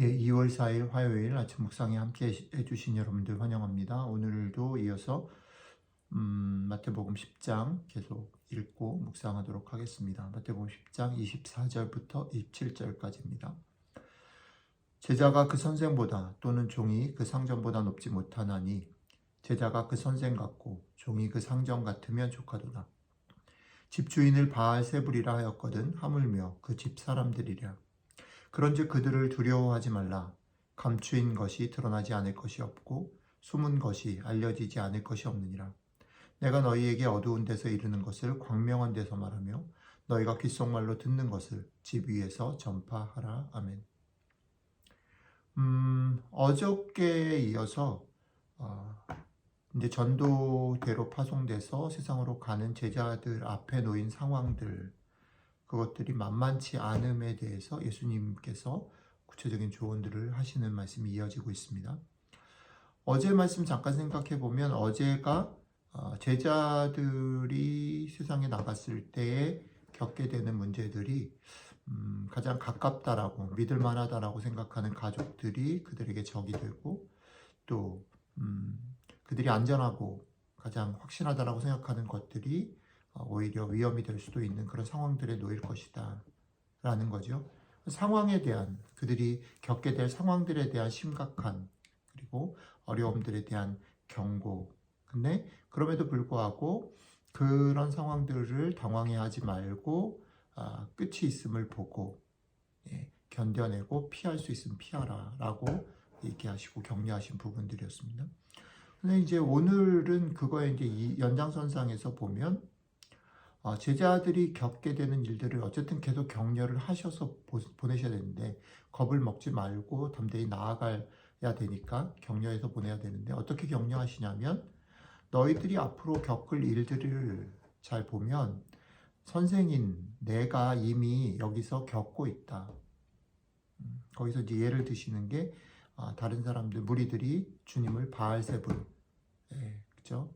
예, 2월 4일 화요일 아침 묵상에 함께 해주신 여러분들 환영합니다. 오늘도 이어서 음, 마태복음 10장 계속 읽고 묵상하도록 하겠습니다. 마태복음 10장 24절부터 27절까지입니다. 제자가 그 선생보다 또는 종이 그 상전보다 높지 못하나니 제자가 그 선생 같고 종이 그 상전 같으면 좋하도다. 집주인을 바알 세불이라 하였거든 하물며 그 집 사람들이랴. 그런즉 그들을 두려워하지 말라. 감추인 것이 드러나지 않을 것이 없고 숨은 것이 알려지지 않을 것이 없느니라. 내가 너희에게 어두운 데서 이르는 것을 광명한 데서 말하며 너희가 귓속말로 듣는 것을 집 위에서 전파하라. 아멘. 음, 어저께에 이어서 어, 이제 전도대로 파송돼서 세상으로 가는 제자들 앞에 놓인 상황들 그것들이 만만치 않음에 대해서 예수님께서 구체적인 조언들을 하시는 말씀이 이어지고 있습니다. 어제 말씀 잠깐 생각해 보면 어제가 어, 제자들이 세상에 나갔을 때에 겪게 되는 문제들이 음, 가장 가깝다라고 믿을 만하다라고 생각하는 가족들이 그들에게 적이 되고 또 음, 그들이 안전하고 가장 확신하다라고 생각하는 것들이 어, 오히려 위험이 될 수도 있는 그런 상황들에 놓일 것이다 라는 거죠. 상황에 대한 그들이 겪게 될 상황들에 대한 심각한 그리고 어려움들에 대한 경고. 근데 그럼에도 불구하고 그런 상황들을 당황해하지 말고 아, 끝이 있음을 보고 예, 견뎌내고 피할 수 있으면 피하라라고 얘기하시고 격려하신 부분들이었습니다. 근데 이제 오늘은 그거에 이제 이 연장선상에서 보면 어, 제자들이 겪게 되는 일들을 어쨌든 계속 격려를 하셔서 보내셔야 되는데 겁을 먹지 말고 담대히 나아가야 되니까 격려해서 보내야 되는데 어떻게 격려하시냐면 너희들이 앞으로 겪을 일들을 잘 보면 선생인 내가 이미 여기서 겪고 있다. 음, 거기서 이제 예를 드시는 게 아, 다른 사람들 무리들이 주님을 바알세불, 예, 그죠?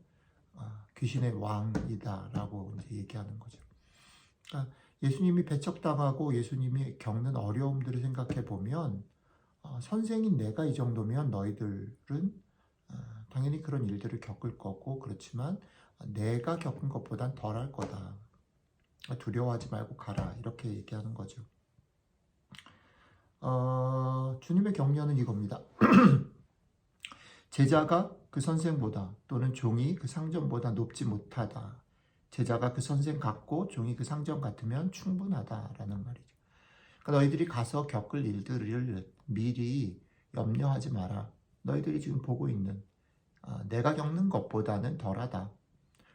아, 귀신의 왕이다라고 이제 얘기하는 거죠. 그러니까 예수님이 배척당하고 예수님이 겪는 어려움들을 생각해 보면 어, 선생인 내가 이 정도면 너희들은 어, 당연히 그런 일들을 겪을 거고 그렇지만 내가 겪은 것보단 덜할 거다. 두려워하지 말고 가라 이렇게 얘기하는 거죠. 어, 주님의 격려는 이겁니다. 제자가 그 선생보다 또는 종이 그 상전보다 높지 못하다. 제자가 그 선생 같고 종이 그 상전 같으면 충분하다라는 말이죠. 그러니까 너희들이 가서 겪을 일들을 미리 염려하지 마라. 너희들이 지금 보고 있는 어, 내가 겪는 것보다는 덜하다.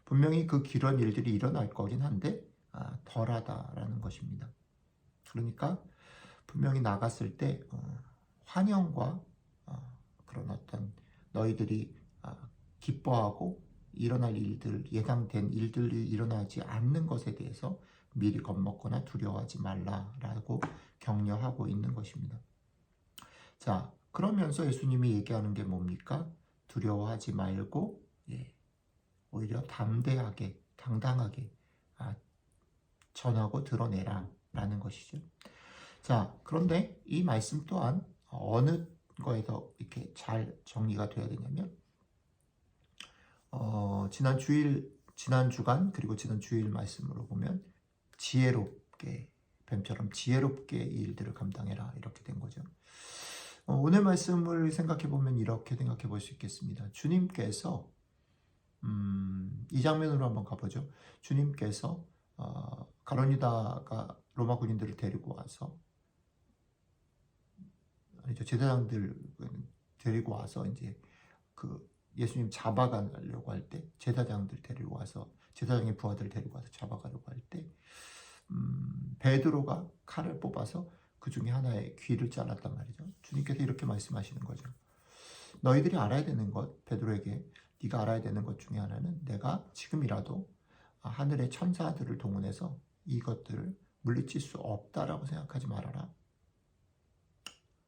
분명히 그 그런 일들이 일어날 거긴 한데 아, 덜하다라는 것입니다. 그러니까 분명히 나갔을 때 어, 환영과 어, 그런 어떤 너희들이 아, 기뻐하고 일어날 일들, 예상된 일들이 일어나지 않는 것에 대해서 미리 겁먹거나 두려워하지 말라라고 격려하고 있는 것입니다. 자, 그러면서 예수님이 얘기하는 게 뭡니까? 두려워하지 말고, 예, 오히려 담대하게, 당당하게 아, 전하고 드러내라 라는 것이죠. 자, 그런데 이 말씀 또한 어느 거에서 이렇게 잘 정리가 되어야 되냐면, 어, 지난 주일, 지난 주간, 그리고 지난 주일 말씀으로 보면, 지혜롭게, 뱀처럼 지혜롭게 이 일들을 감당해라. 이렇게 된 거죠. 어, 오늘 말씀을 생각해 보면 이렇게 생각해 볼 수 있겠습니다. 주님께서, 음, 이 장면으로 한번 가보죠. 주님께서, 어, 가론유다가 로마 군인들을 데리고 와서 아니죠 제사장들 데리고 와서 이제 그 예수님 잡아가려고 할 때 제사장들 데리고 와서 제사장의 부하들 데리고 와서 잡아가려고 할 때 음, 베드로가 칼을 뽑아서 그 중에 하나의 귀를 잘랐단 말이죠. 주님께서 이렇게 말씀하시는 거죠. 너희들이 알아야 되는 것 베드로에게 네가 알아야 되는 것 중에 하나는 내가 지금이라도 하늘의 천사들을 동원해서 이것들을 물리칠 수 없다라고 생각하지 말아라.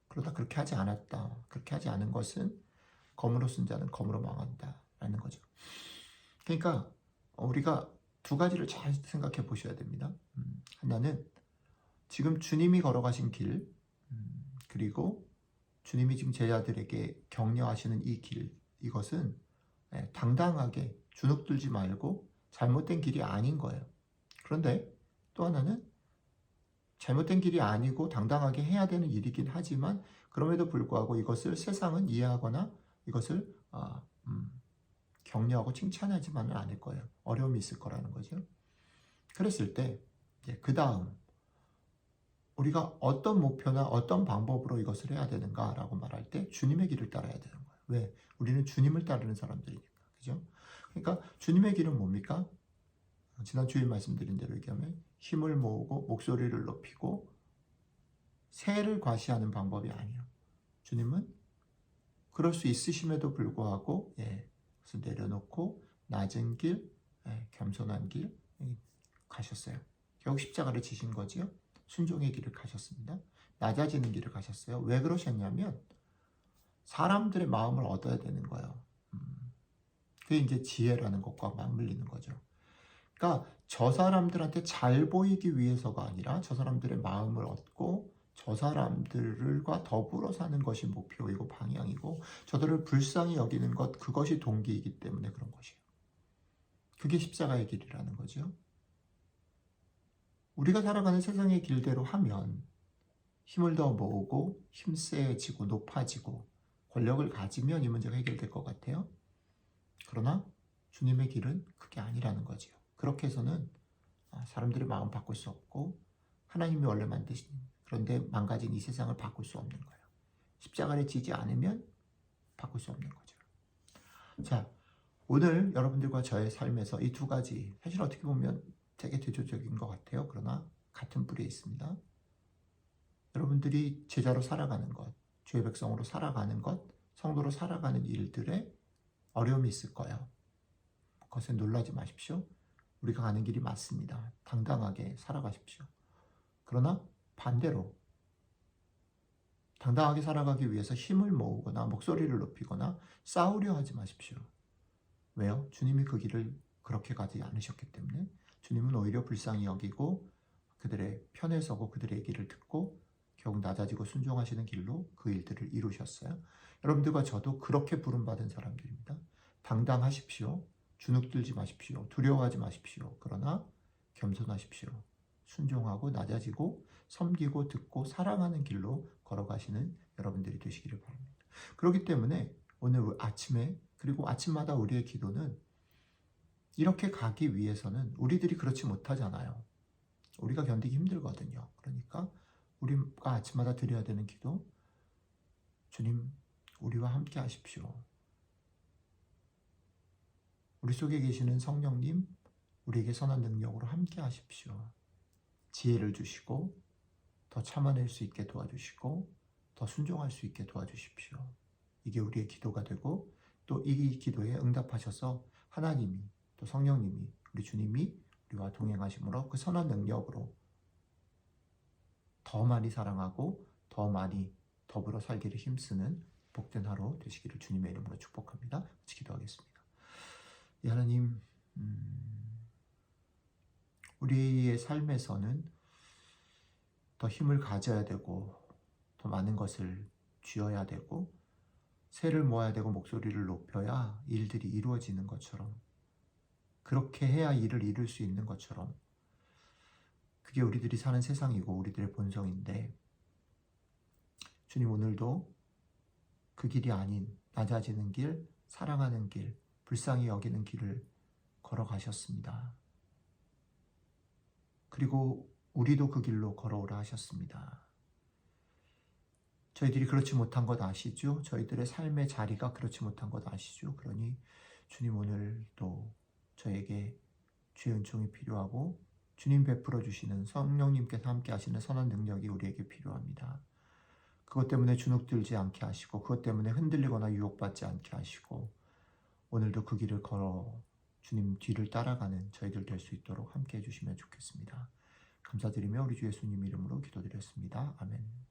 그러다 그렇게 하지 않았다. 그렇게 하지 않은 것은 검으로 쓴 자는 검으로 망한다. 라는 거죠. 그러니까 우리가 두 가지를 잘 생각해 보셔야 됩니다. 음, 하나는 지금 주님이 걸어가신 길, 음, 그리고 주님이 지금 제자들에게 격려하시는 이 길, 이것은 예, 당당하게 주눅들지 말고 잘못된 길이 아닌 거예요. 그런데 또 하나는 잘못된 길이 아니고 당당하게 해야 되는 일이긴 하지만 그럼에도 불구하고 이것을 세상은 이해하거나 이것을 아, 음, 격려하고 칭찬하지만은 않을 거예요. 어려움이 있을 거라는 거죠. 그랬을 때 그 다음 우리가 어떤 목표나 어떤 방법으로 이것을 해야 되는가라고 말할 때 주님의 길을 따라야 되는 거예요. 왜? 우리는 주님을 따르는 사람들이니까. 그죠? 그러니까 주님의 길은 뭡니까? 지난 주일 말씀드린 대로 얘기하면 힘을 모으고 목소리를 높이고 새를 과시하는 방법이 아니에요. 주님은 그럴 수 있으심에도 불구하고 예, 그래서 내려놓고 낮은 길, 예, 겸손한 길 예, 가셨어요. 결국 십자가를 지신 거지요. 순종의 길을 가셨습니다. 낮아지는 길을 가셨어요. 왜 그러셨냐면 사람들의 마음을 얻어야 되는 거예요. 음, 그게 이제 지혜라는 것과 맞물리는 거죠. 그러니까 저 사람들한테 잘 보이기 위해서가 아니라 저 사람들의 마음을 얻고 저 사람들과 더불어 사는 것이 목표이고 방향이고 저들을 불쌍히 여기는 것 그것이 동기이기 때문에 그런 것이에요. 그게 십자가의 길이라는 거죠. 우리가 살아가는 세상의 길대로 하면 힘을 더 모으고 힘세지고 높아지고 권력을 가지면 이 문제가 해결될 것 같아요. 그러나 주님의 길은 그게 아니라는 거지요. 그렇게 해서는 아, 사람들의 마음 바꿀 수 없고 하나님이 원래 만드신 그런데 망가진 이 세상을 바꿀 수 없는 거예요. 십자가를 지지 않으면 바꿀 수 없는 거죠. 자, 오늘 여러분들과 저의 삶에서 이 두 가지 사실 어떻게 보면 되게 대조적인 것 같아요. 그러나 같은 뿌리에 있습니다. 여러분들이 제자로 살아가는 것, 주의 백성으로 살아가는 것, 성도로 살아가는 일들에 어려움이 있을 거예요. 그것에 놀라지 마십시오. 우리가 가는 길이 맞습니다. 당당하게 살아가십시오. 그러나 반대로 당당하게 살아가기 위해서 힘을 모으거나 목소리를 높이거나 싸우려 하지 마십시오. 왜요? 주님이 그 길을 그렇게 가지 않으셨기 때문에 주님은 오히려 불쌍히 여기고 그들의 편에 서고 그들의 얘기를 듣고 결국 낮아지고 순종하시는 길로 그 일들을 이루셨어요. 여러분들과 저도 그렇게 부름받은 사람들입니다. 당당하십시오. 주눅들지 마십시오. 두려워하지 마십시오. 그러나 겸손하십시오. 순종하고 낮아지고 섬기고 듣고 사랑하는 길로 걸어가시는 여러분들이 되시기를 바랍니다. 그렇기 때문에 오늘 아침에 그리고 아침마다 우리의 기도는 이렇게 가기 위해서는 우리들이 그렇지 못하잖아요. 우리가 견디기 힘들거든요. 그러니까 우리가 아침마다 드려야 되는 기도, 주님, 우리와 함께 하십시오. 우리 속에 계시는 성령님, 우리에게 선한 능력으로 함께 하십시오. 지혜를 주시고, 더 참아낼 수 있게 도와주시고, 더 순종할 수 있게 도와주십시오. 이게 우리의 기도가 되고, 또 이 기도에 응답하셔서 하나님이, 또 성령님이, 우리 주님이 우리와 동행하심으로 그 선한 능력으로 더 많이 사랑하고 더 많이 더불어 살기를 힘쓰는 복된 하루 되시기를 주님의 이름으로 축복합니다. 같이 기도하겠습니다. 이 하나님, 음, 우리의 삶에서는 더 힘을 가져야 되고 더 많은 것을 쥐어야 되고 새를 모아야 되고 목소리를 높여야 일들이 이루어지는 것처럼 그렇게 해야 일을 이룰 수 있는 것처럼 그게 우리들이 사는 세상이고 우리들의 본성인데 주님 오늘도 그 길이 아닌 낮아지는 길, 사랑하는 길, 불쌍히 여기는 길을 걸어가셨습니다. 그리고 우리도 그 길로 걸어오라 하셨습니다. 저희들이 그렇지 못한 것 아시죠? 저희들의 삶의 자리가 그렇지 못한 것 아시죠? 그러니 주님 오늘도 저에게 주의 은총이 필요하고 주님 베풀어 주시는 성령님께서 함께 하시는 선한 능력이 우리에게 필요합니다. 그것 때문에 주눅들지 않게 하시고 그것 때문에 흔들리거나 유혹받지 않게 하시고 오늘도 그 길을 걸어 주님 뒤를 따라가는 저희들 될 수 있도록 함께 해주시면 좋겠습니다. 감사드리며 우리 주 예수님 이름으로 기도드렸습니다. 아멘.